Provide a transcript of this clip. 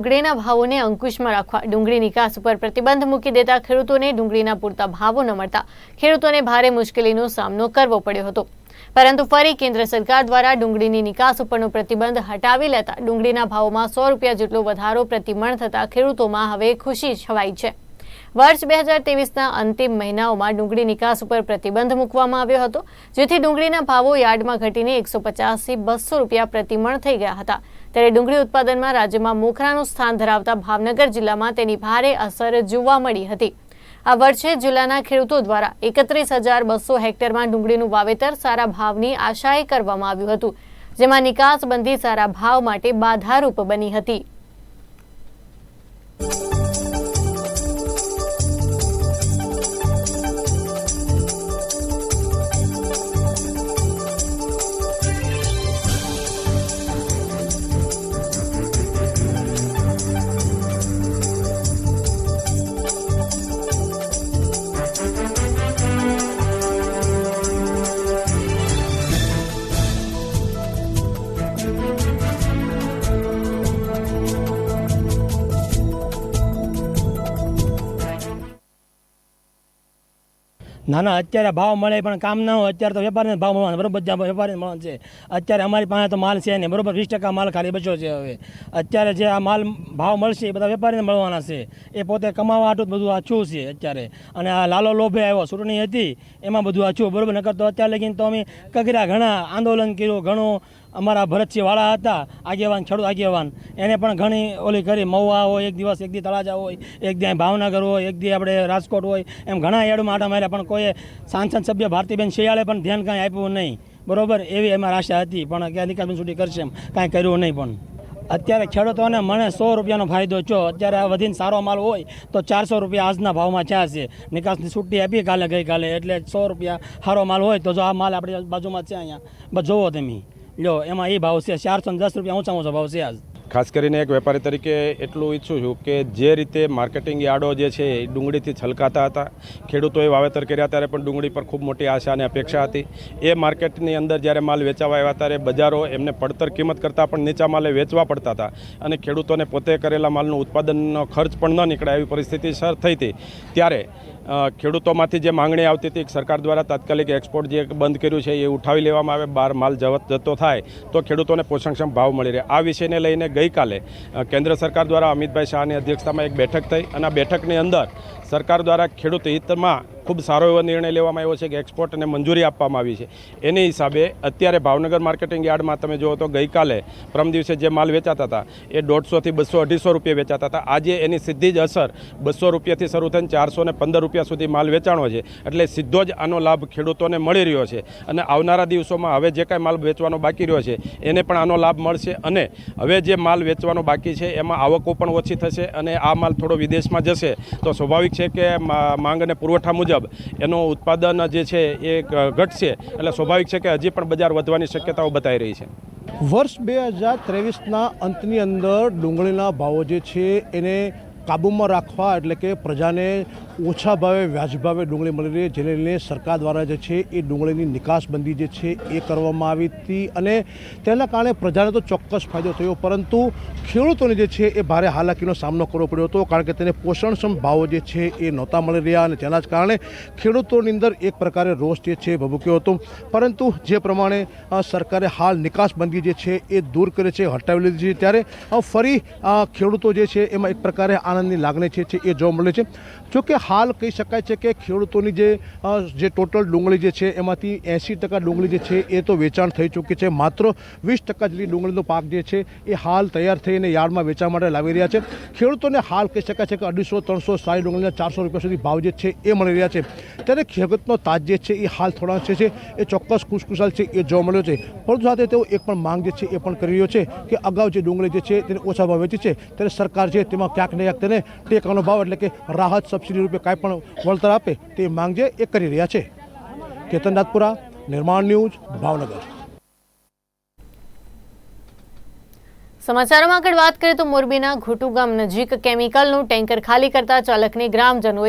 ડુંગળીના ભાવોને અંકુશમાં રાખવા ડુંગળી નિકાસ ઉપર પ્રતિબંધ મૂકી દેતા ખેડૂતોને ડુંગળીના પૂરતા ભાવો ન મળતા ખેડૂતોને ભારે મુશ્કેલીનો સામનો કરવો પડ્યો હતો. પરંતુ ફરી કેન્દ્ર સરકાર દ્વારા ડુંગળીની નિકાસ ઉપરનો પ્રતિબંધ હટાવી લેતા ડુંગળીના ભાવોમાં સો રૂપિયા જેટલો વધારો પ્રતિમણ થતા ખેડૂતોમાં હવે ખુશી છવાઈ છે. વર્ષ બે હજાર ત્રેવીસના અંતિમ મહિનાઓમાં ડુંગળી નિકાસ ઉપર પ્રતિબંધ મૂકવામાં આવ્યો હતો, જેથી ડુંગળીના ભાવો યાર્ડમાં ઘટીને એકસો પચાસથી બસો રૂપિયા પ્રતિમણ થઈ ગયા હતા. ત્યારે ડુંગળી ઉત્પાદનમાં રાજ્યમાં મોખરાનું સ્થાન ધરાવતા ભાવનગર જિલ્લામાં તેની ભારે અસર જોવા મળી હતી. આ વર્ષે જિલ્લાના ખેડૂતો દ્વારા એકત્રીસ હજાર બસો હેક્ટરમાં ડુંગળીનું વાવેતર સારા ભાવની આશાએ કરવામાં આવ્યું હતું, જેમાં નિકાસબંધી સારા ભાવ માટે બાધારૂપ બની હતી. ના ના અત્યારે ભાવ મળે પણ કામ ના હોય, અત્યારે તો વેપારીને ભાવ મળવાનો, બરોબર? બધા વેપારીને મળવાનું છે. અત્યારે અમારી પાસે તો માલ છે નહીં, બરોબર? વીસ ટકા માલ ખાલી બચ્યો છે હવે. અત્યારે જે આ માલ ભાવ મળશે, એ બધા વેપારીને મળવાના છે. એ પોતે કમાવા આટલું બધું આછું છે અત્યારે. અને આ લાલો લોભે આવ્યો, ચૂંટણી હતી, એમાં બધું આછું બરોબર? નકર તો અત્યારે લગીને તો અમે કગરા ઘણા આંદોલન કર્યું, ઘણું અમારા ભરતસિંહ વાળા હતા, આગેવાન, ખેડૂત આગેવાન. એને પણ ઘણી ઓલી કરી, મહુવા હોય, એક દિવસ એક દી તળાજા હોય, એક દી ભાવનગર હોય, એક દી આપણે રાજકોટ હોય, એમ ઘણા એડમાં આટા માર્યા, પણ કોઈએ સાંસદ સભ્ય ભારતીબેન શિયાળે પણ ધ્યાન કાંઈ આપ્યું નહીં. બરોબર? એવી અમારી આશા હતી, પણ ક્યાં નિકાસ સુધી કરશે એમ. કાંઈ કર્યું નહીં પણ. અત્યારે ખેડૂતોને મને સો રૂપિયાનો ફાયદો છો અત્યારે આ વધીને સારો માલ હોય, તો ચારસો રૂપિયા આજના ભાવમાં ચા છે. નિકાસની છૂટી આપી કાલે ગઈકાલે, એટલે સો રૂપિયા સારો માલ હોય, તો જો આ માલ આપણી બાજુમાં છે અહીંયા. જોવો તમે. લ્યો, એમાં એ ભાવ છે, ચારસો દસ રૂપિયા ઊંચા ઊંચો ભાવ છે આજ. ખાસ કરીને એક વેપારી તરીકે એટલું ઈચ્છું છું કે જે રીતે માર્કેટિંગ યાર્ડો જે છે એ ડુંગળીથી છલકાતા હતા. ખેડૂતોએ વાવેતર કર્યા ત્યારે પણ ડુંગળી પર ખૂબ મોટી આશા અને અપેક્ષા હતી. એ માર્કેટની અંદર જ્યારે માલ વેચાવા આવ્યા ત્યારે બજારો એમને પડતર કિંમત કરતાં પણ નીચા માલે વેચવા પડતા હતા અને ખેડૂતોને પોતે કરેલા માલનું ઉત્પાદનનો ખર્ચ પણ ન નીકળે એવી પરિસ્થિતિ સર થઈ હતી. ત્યારે ખેડૂતોમાંથી જે માંગણી આવતી હતી સરકાર દ્વારા તાત્કાલિક એક્સપોર્ટ જે બંધ કર્યું છે એ ઉઠાવી લેવામાં આવે બહાર માલ જવત જતો થાય, તો ખેડૂતોને પોષણક્ષમ ભાવ મળી રહે. આ વિષયને લઈને ગઈકાલે કેન્દ્ર સરકાર દ્વારા અમિતભાઈ શાહની અધ્યક્ષતામાં એક બેઠક થઈ અને આ બેઠકની અંદર સરકાર દ્વારા ખેડૂત હિતમાં ખૂબ સારો એવો નિર્ણય લેવામાં આવ્યો છે કે એક્સપોર્ટને મંજૂરી આપવામાં આવી છે. એની હિસાબે અત્યારે ભાવનગર માર્કેટિંગ યાર્ડમાં તમે જુઓ તો ગઈકાલે પ્રમ દિવસે જે માલ વેચાતા હતા, એ દોઢસોથી બસો અઢીસો રૂપિયા વેચાતા હતા. આજે એની સીધી જ અસર બસો રૂપિયાથી શરૂ થઈને ચારસો ને પંદર રૂપિયા સુધી માલ વેચાણો છે. એટલે સીધો જ આનો લાભ ખેડૂતોને મળી રહ્યો છે અને આવનારા દિવસોમાં હવે જે કાંઈ માલ વેચવાનો બાકી રહ્યો છે, એને પણ આનો લાભ મળશે અને હવે જે માલ વેચવાનો બાકી છે, એમાં આવકો પણ ઓછી થશે અને આ માલ થોડો વિદેશમાં જશે. તો સ્વાભાવિક છે કે માંગ અને પુરવઠા મુજબ એનું ઉત્પાદન જે છે એ ઘટશે. એટલે સ્વાભાવિક છે કે હજી પણ બજાર વધવાની શક્યતાઓ બતાવી રહી છે. વર્ષ બે હજાર ત્રેવીસના અંતની અંદર ડુંગળીના ભાવો જે છે એને કાબૂમાં રાખવા એટલે કે પ્રજાને ઓછા ભાવે, વ્યાજ ભાવે ડુંગળી મળી રહી, જેને લઈને સરકાર દ્વારા જે છે એ ડુંગળીની નિકાસબંધી જે છે એ કરવામાં આવી હતી અને તેના કારણે પ્રજાને તો ચોક્કસ ફાયદો થયો, પરંતુ ખેડૂતોને જે છે એ ભારે હાલાકીનો સામનો કરવો પડ્યો હતો, કારણ કે તેને પોષણક્ષમ ભાવો જે છે એ નહોતા મળી રહ્યા અને તેના જ કારણે ખેડૂતોની અંદર એક પ્રકારે રોષ જે છે ભભૂક્યો હતો. પરંતુ જે પ્રમાણે સરકારે હાલ નિકાસબંધી જે છે એ દૂર કરે છે, હટાવી લીધી છે, ત્યારે ફરી ખેડૂતો જે છે એમાં એક પ્રકારે આનંદની લાગણી છે એ જોવા મળે છે. જોકે હાલ કહી શકાય છે કે ખેડૂતોની જે જે ટોટલ ડુંગળી જે છે, એમાંથી એંસી ટકા ડુંગળી જે છે, એ તો વેચાણ થઈ ચૂકી છે. માત્ર વીસ ટકા જેટલી ડુંગળીનો પાક જે છે, એ હાલ તૈયાર થઈને યાર્ડમાં વેચવા માટે લાવી રહ્યા છે. ખેડૂતોને હાલ કહી શકાય છે કે અઢીસો, ત્રણસો, સાઠ ડુંગળીના ચારસો રૂપિયા સુધી ભાવ જે છે, એ મળી રહ્યા છે. ત્યારે ખેડૂતનો તાજ જે છે, એ હાલ થોડા છે છે, એ ચોક્કસ ખુશખુશાલ છે, એ જોવા મળ્યો છે. પરંતુ સાથે તેઓ એક પણ માંગ જે છે, એ પણ કરી રહ્યો છે કે અગાઉ જે ડુંગળી જે છે, તેને ઓછા ભાવ વેચી છે. ત્યારે સરકાર છે, તેમાં ક્યાંક ને ક્યાંક તેને ટેકાનો ભાવ એટલે કે રાહત સબસિડી રૂપે કાંઈ પણ વળતર આપે તે માંગ જે એ કરી રહ્યા છે. કેતન નાથપુરા નિર્માણ ન્યૂઝ, ભાવનગર. સમાચારોમાં આગળ વાત કરીએ તો મોરબીના ઘોટુ ગામ નજીક કેમિકલનું ટેન્કર ખાલી કરતા ચાલકને ગ્રામજનોએ